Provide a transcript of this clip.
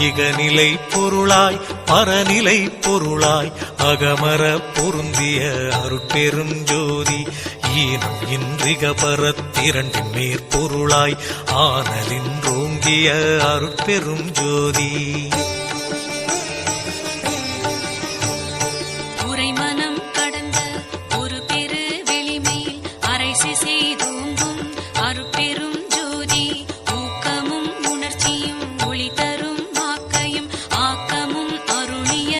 இகநிலை பொருளாய் பரநிலை பொருளாய் அகமர பொருந்திய அருட்பெருஞ்சோதி ஈனம் இன்றிக பரத்திரண்டின் மேற்பொருளாய் ஆனலின் ரோங்கிய அருட்பெரும் ஜோதி. உரைமனம் கடந்த ஒரு பெரு வெளிமையில் அரைசி செய்தோம்